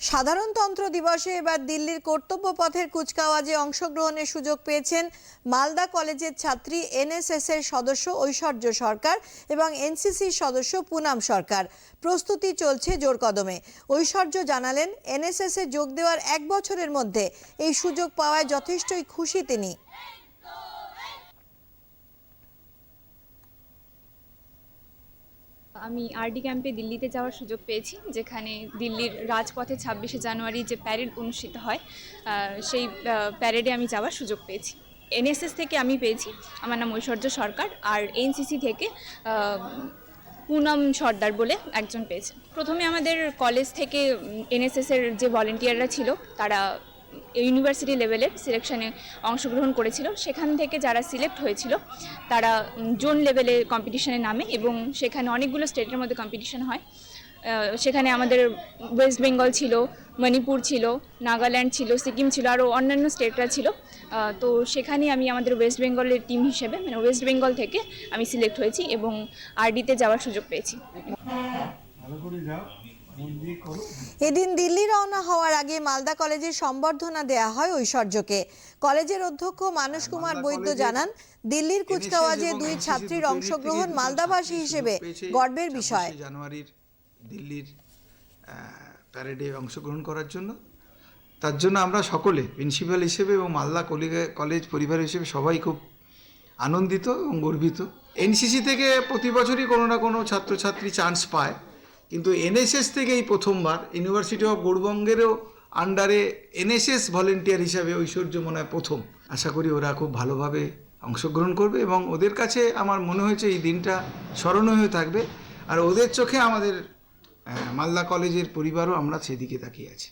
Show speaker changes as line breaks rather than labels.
সাধারণতন্ত্র দিবসে এবার দিল্লির কর্তব্য পথের কুচকাওয়াজে অংশগ্রহণের সুযোগ পেয়েছেন মালদা কলেজের ছাত্রী এনএসএস এর সদস্য ঐশ্বর্য সরকার এবং এনসিসির সদস্য পুনাম সরকার। প্রস্তুতি চলছে জোর কদমে। ঐশ্বর্য জানালেন, এনএসএস এ যোগ দেওয়ার এক বছরের মধ্যে এই সুযোগ পাওয়ায় যথেষ্টই খুশি তিনি।
আমি আরডি ক্যাম্পে দিল্লিতে যাওয়ার সুযোগ পেয়েছি, যেখানে দিল্লির রাজপথে ছাব্বিশে জানুয়ারি যে প্যারেড অনুষ্ঠিত হয় সেই প্যারেডে আমি যাওয়ার সুযোগ পেয়েছি। এনএসএস থেকে আমি পেয়েছি, আমার নাম ঐশ্বর্য সরকার, আর এনসিসি থেকে পুনম সর্দার বলে একজন পেয়েছে। প্রথমে আমাদের কলেজ থেকে এনএসএসের যে ভলেন্টিয়াররা ছিল, তারা ইউনিভার্সিটি লেভেলের সিলেকশানে অংশগ্রহণ করেছিল। সেখান থেকে যারা সিলেক্ট হয়েছিল, তারা জোন লেভেলে কম্পিটিশনে নামে এবং সেখানে অনেকগুলো স্টেটের মধ্যে কম্পিটিশন হয়। সেখানে আমাদের ওয়েস্ট বেঙ্গল ছিল মণিপুর ছিল নাগাল্যান্ড ছিল সিকিম ছিল আরও অন্যান্য স্টেটরা ছিল। তো সেখানে আমি আমাদের ওয়েস্ট বেঙ্গলের টিম হিসেবে মানে ওয়েস্ট বেঙ্গল থেকে আমি সিলেক্ট হয়েছি এবং আরডিতে যাওয়ার সুযোগ পেয়েছি।
এদিন দিল্লি রওনা হওয়ার আগে মালদা কলেজে সম্বর্ধনা দেয়া হয় ঐশ্বর্যকে। কলেজের অধ্যক্ষ মানস কুমার বৈদ্য জানান দিল্লির কুচকাওয়াজে দুই ছাত্রীর অংশগ্রহণ মালদাবাসী হিসেবে গর্বের বিষয়।
জানুয়ারির দিল্লির প্যারেডে অংশগ্রহণ করার জন্য। তার জন্য আমরা সকলে প্রিন্সিপাল হিসেবে এবং মালদা কলেজ পরিবার হিসেবে সবাই খুব আনন্দিত এবং গর্বিত। এনসিসি থেকে প্রতি বছরই কোনো না কোনো ছাত্রছাত্রী চান্স পায়। কিন্তু এনএসএস থেকেই প্রথমবার ইউনিভার্সিটি অফ গৌরবঙ্গেরও আন্ডারে এনএসএস ভলেন্টিয়ার হিসাবে ঐশ্বর্য মনে হয় প্রথম। আশা করি ওরা খুব ভালোভাবে অংশগ্রহণ করবে এবং ওদের কাছে আমার মনে হয়েছে এই দিনটা স্মরণীয় হয়ে থাকবে। আর ওদের চোখে আমাদের মালদা কলেজের পরিবারও আমরা সেদিকে তাকিয়ে আছি।